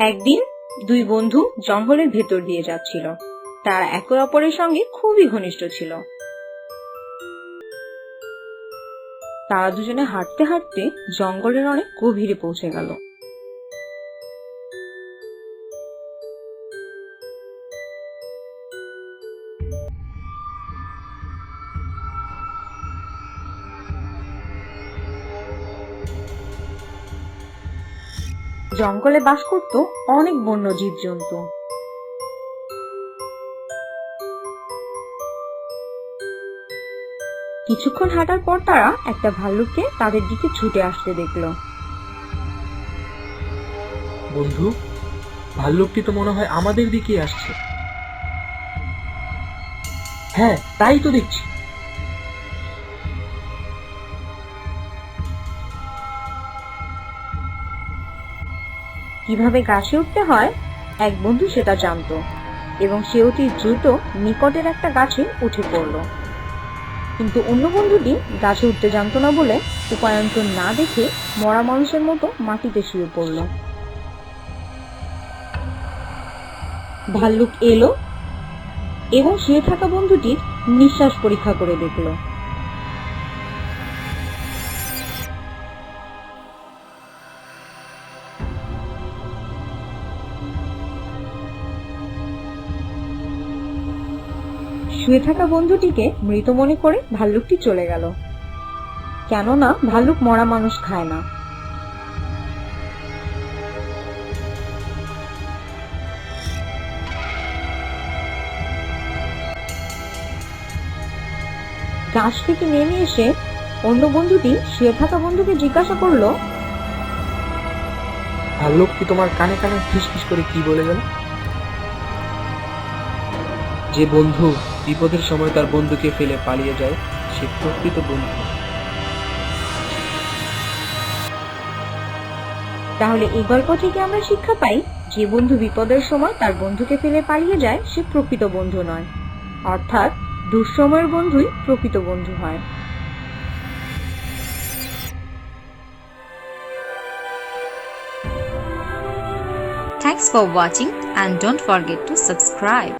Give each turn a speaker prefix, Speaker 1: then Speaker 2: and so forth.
Speaker 1: একদিন দুই বন্ধু জঙ্গলের ভেতর দিয়ে যাচ্ছিল। তারা একে অপরের সঙ্গে খুবই ঘনিষ্ঠ ছিল। তারা দুজনে হাঁটতে হাঁটতে জঙ্গলের অনেক গভীরে পৌঁছে গেল। জঙ্গলে বাস করত অনেক বন্য জীবজন্তু। কিছুক্ষণ হাঁটার পর তারা একটা ভাল্লুককে তাদের দিকে ছুটে আসতে দেখল।
Speaker 2: বন্ধু ভাল্লুকটি তো মনে হয় আমাদের দিকেই আসছে? হ্যাঁ তাই তো দেখছি।
Speaker 1: কীভাবে গাছে উঠতে হয়, এক বন্ধু সেটা জানতো এবং সে অতি দ্রুত নিকটের একটা গাছে উঠে পড়ল। কিন্তু অন্য বন্ধুটি গাছে উঠতে জানতো না বলে উপায়ন্তর না দেখে মরা মানুষের মতো মাটিতে শুয়ে পড়ল। ভাল্লুক এলো এবং শুয়ে থাকা বন্ধুটির নিঃশ্বাস পরীক্ষা করে দেখল। শুয়ে থাকা বন্ধুটিকে মৃত মনে করে ভাল্লুকটি চলে গেল। কেননা ভাল্লুক মরা মানুষ খায় না। গাছ থেকে নেমে এসে অন্য বন্ধুটি শুয়ে থাকা বন্ধুকে জিজ্ঞাসা করল
Speaker 2: ভাল্লুকটি তোমার কানে কানে ফিসফিস করে কি বলে গেল? যে বন্ধু বিপদের সময় তার বন্ধুকে ফেলে পালিয়ে যায় সে প্রকৃত বন্ধু।
Speaker 1: তাহলে এই গল্প থেকে আমরা শিক্ষা পাই? যে বন্ধু বিপদের সময় তার বন্ধুকে ফেলে পালিয়ে যায় সে প্রকৃত বন্ধু নয়। অর্থাৎ দুঃসময়ের বন্ধুই প্রকৃত বন্ধু হয়।
Speaker 3: Thanks for watching and don't forget to subscribe.